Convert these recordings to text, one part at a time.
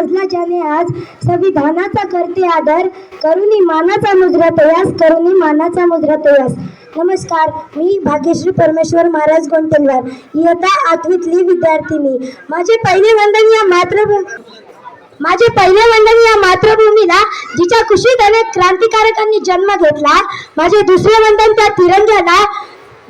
माजला ज्याने आज संविधानाचा करते आदर. करुणी मानाचा मुजरा तयास करुणी मानाचा मुजरा तयास. नमस्कार मी भाग्यश्री परमेश्वर महाराज गोंतलवार. इयत्ता आठवीतली विद्यार्थिनी माझे पहिले वंदन या मात्र माझे पहिले वंदन या मातृभूमीला जिच्या कुशीत अनेक क्रांतिकारकांनी जन्म घेतला. माझे दुसरे वंदन त्या तिरंग्याला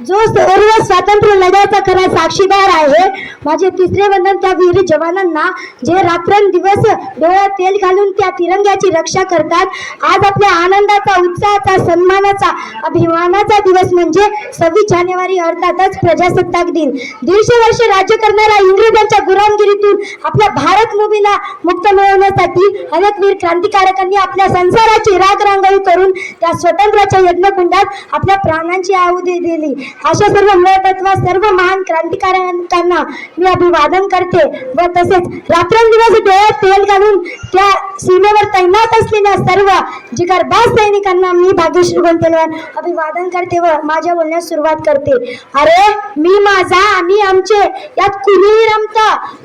जो सर्व स्वातंत्र्य लढ्याचा खरा साक्षीदार आहे माझे तिसरे वंदन त्या वीर जवानांना जे रात्रंदिवस डोळ्यात तेल घालून त्या तिरंग्याची रक्षा करतात. आज आपल्या आनंदाचा उत्साहाचा सन्मानाचा अभिमानाचा दिवस म्हणजे सव्वीस जानेवारी अर्थातच प्रजासत्ताक दिन. दीडशे वर्ष राज्य करणाऱ्या इंग्रजांच्या गुलामगिरीतून आपल्या भारत भूमीला मुक्त मिळवण्यासाठी अनेक वीर क्रांतिकारकांनी आपल्या संसाराची राग रांगोळी करून त्या स्वतंत्राच्या यज्ञकुंडात आपल्या प्राणांची आहुती दिली. अशा सर्व मूळतत्व सर्व महान क्रांतिकारकांना मी अभिवादन करते व तसेच रात्रंदिवस डोळ्यात तेल घालून त्या सीमेवर तैनात असलेल्या सर्व जिगरबाज सैनिकांना मी भाग्यश्री गोंतलवार अभिवादन करते व माझ्या बोलण्यास सुरुवात करते. अरे मी माझा आम्ही आमचे यात कुणीही रमत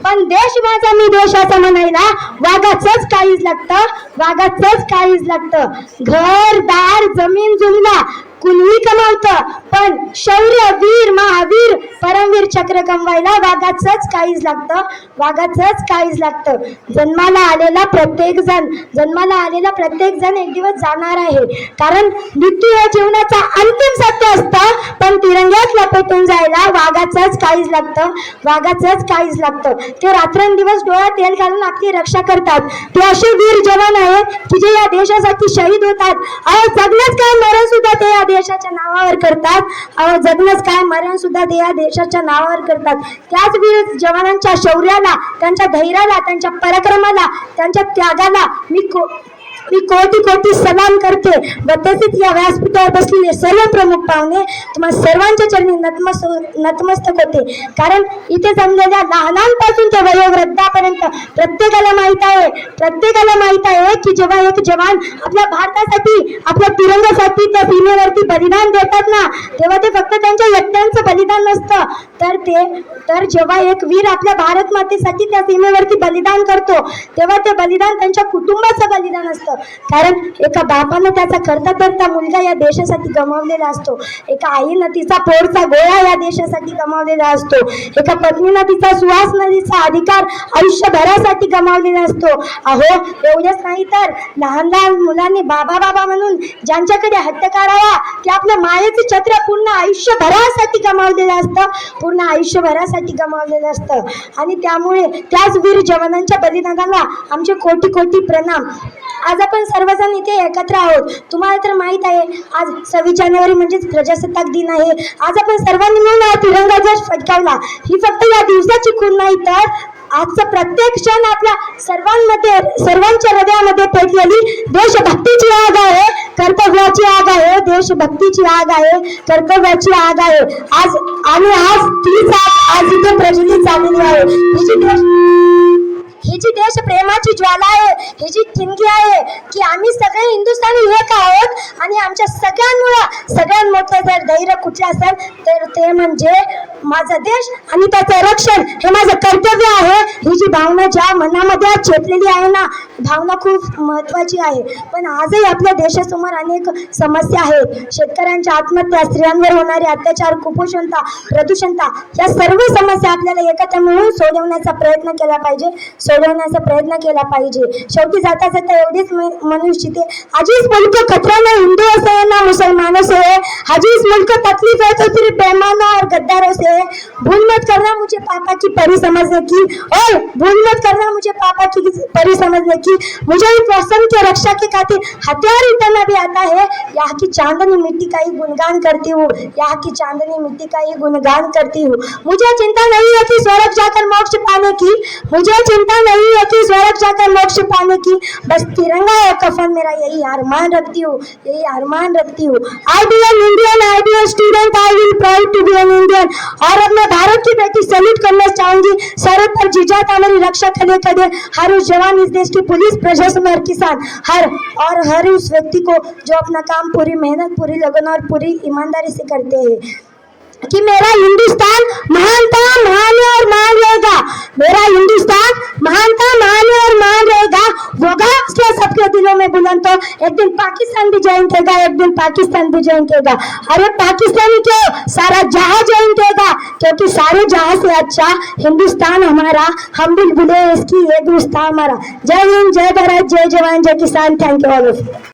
पण देश माझा मी देशाचा म्हणायला वाघाचंच काहीच लागतं वाघाचंच काहीच लागतं. घर दार जमीन जुमला कुणीही कमावतं पण शौर्य वीर महावीर परमवीर चक्र कमवायला वाघाचंच काहीच लागतं. वाघाचंच काहीच लागतं. जन्माला आलेला प्रत्येक जण जन्माला आलेला प्रत्येक जण एक दिवस जाणार आहे. कारण मृत्यू या जीवनाचा अंतिम सत्य असतं पण तिरंग्यात लपेटून जायला वाघाचंच काहीच लागतं. वाघाचंच काहीच लागतं. ते रात्रंदिवस डोळ्यात तेल घालून आपली रक्षा करतात. ते असे वीर जवान आहेत की जे या देशासाठी शहीद होतात. अहो जगणंच काय मरण सुद्धा ते या देशाच्या नावावर करतात? अहो जगणंच काय मरण सुद्धा ते या देशाच्या नावावर करतात. त्याच वीर जवानांच्या शौर्याला त्यांच्या धैर्याला त्यांच्या पराक्रमाला त्यांच्या त्यागाला मी मी कोटी कोटी सलाम करते. व तसेच या व्यासपीठावर बसलेले सर्व प्रमुख पाहुणे तुम्हा सर्वांच्या चरणी नतमस नतमस्तक होते. कारण इथे जमलेल्या लहानांपासून ते वयोवृद्धापर्यंत प्रत्येकाला माहीत आहे प्रत्येकाला माहीत आहे की जेव्हा एक जवान आपल्या भारतासाठी आपल्या तिरंगासाठी त्या सीमेवरती बलिदान देतात ना तेव्हा ते फक्त त्यांच्या व्यक्त्यांचं बलिदान नसतं. तर ते तर जेव्हा एक वीर आपल्या भारत मातेसाठी त्या सीमेवरती बलिदान करतो तेव्हा ते बलिदान त्यांच्या कुटुंबाचं बलिदान असतं. कारण एका बापानं त्याचा करता करता मुलगा या देशासाठी गमावलेला असतो. एका आईनं तिचा पोरचा गोळा या देशासाठी गमावलेला असतो. एका पत्नीनं तिचा सुवास नदीचा अधिकार आयुष्यभरासाठी गमावलेला असतो. अहो एवढंच नाही तर लहान लहान मुलांनी बाबा बाबा म्हणून ज्यांच्याकडे हट्ट करावा ते आपल्या मायेचं छत्र पूर्ण आयुष्यभरासाठी गमावलेलं असतं. पूर्ण आयुष्यभरासाठी गमावलेलं असतं. आणि त्यामुळे त्याच वीर जवानांच्या बलिदानाला आमचे कोटी कोटी प्रणाम. आज आपण सर्वजण इथे एकत्र आहोत. तुम्हाला तर माहीत आहे आज सव्वीस जानेवारी म्हणजेच प्रजासत्ताक दिन आहे. आज आपण सर्वांनी मिळून तिरंगा ध्वज फटकावला ही फक्त या दिवसाची खूण नाही तर आजचा प्रत्येक क्षण आपल्या सर्वांमध्ये सर्वांच्या हृदयामध्ये पेटलेली देशभक्तीची आग आहे. देशभक्तीची आग आहे कर्तव्याची आग आहे. आज आणि आज तीच आग आज इथे प्रज्वलित झालेली आहे. ही जी देश ही जी देश प्रेमाची ज्वाला आहे ही जी ठिणगी आहे की आम्ही सगळे हिंदुस्थानी एक आहोत आणि आमच्या सगळ्यांमुळं सगळ्यात मोठं जर धैर्य कुठलं असेल तर ते म्हणजे माझा देश आणि त्याचं रक्षण हे माझं कर्तव्य आहे. ही जी भावना ज्या मनामध्ये चेपलेली आहे ना भावना खूप महत्वाची आहे. पण आजही आपल्या देशासमोर अनेक समस्या आहेत. शेतकऱ्यांच्या आत्महत्या स्त्रियांवर होणारे अत्याचार कुपोषणता प्रदूषणता या सर्व समस्या आपल्याला एकत्र मिळून सोडवण्याचा प्रयत्न केला पाहिजे. सोडवण्याचा प्रयत्न केला पाहिजे. शेवटी जाता जाता एवढीच म- म्हणू इच्छिते हाजीच मुल्क खतरा हिंदू असे ना मुसलमान से है हाजीस मुल्क तकलीफ आहे तो सिर्फ और से भूल मत करना, मुझे पापा की परी समझने की। और भूल मत करना, मुझे पापा की परी समझने की। मुझे इस वसंत के रक्षा के खातिर हथियार इतना भी आता है, यहाँ की चांदनी मिट्टी का ही गुणगान करती हूँ, यहाँ की चांदनी मिट्टी का ही गुणगान करती हूँ। मुझे चिंता नहीं है कि स्वर्ग जाकर मोक्ष पाने की, मुझे चिंता नहीं है कि स्वर्ग जाकर मोक्ष पाने की। बस तिरंगा और कफन मेरा यही अरमान रखती हूँ, यही अरमान रखती हूँ। I be an Indian I be an student I will proud to be an Indian और अब मैं भारत की बेटी सैल्यूट करना चाहूँगी। सर पर जीजा था मेरी रक्षा खड़े खड़े हर उस जवान इस देश की पुलिस, प्रशासन और किसान, हर और हर उस व्यक्ति को जो अपना काम पूरी मेहनत, पूरी लगन और पूरी ईमानदारी से करते है। कि मेरा हिंदुस्तान महान था महान और महान रहेगा मेरा हिंदुस्तान ज्वाइन करेगा एक दिन पाकिस्तान भी ज्वाइन करेगा अरे पाकिस्तानी क्यों सारा जहां ज्वाइन करेगा क्योंकि सारे जहां से अच्छा हिंदुस्तान हमारा हम भी बुले इसकी एक दोस्ता हमारा जय हिंद जय भारत जय जवान जय किसान थैंक यू ऑल ऑफ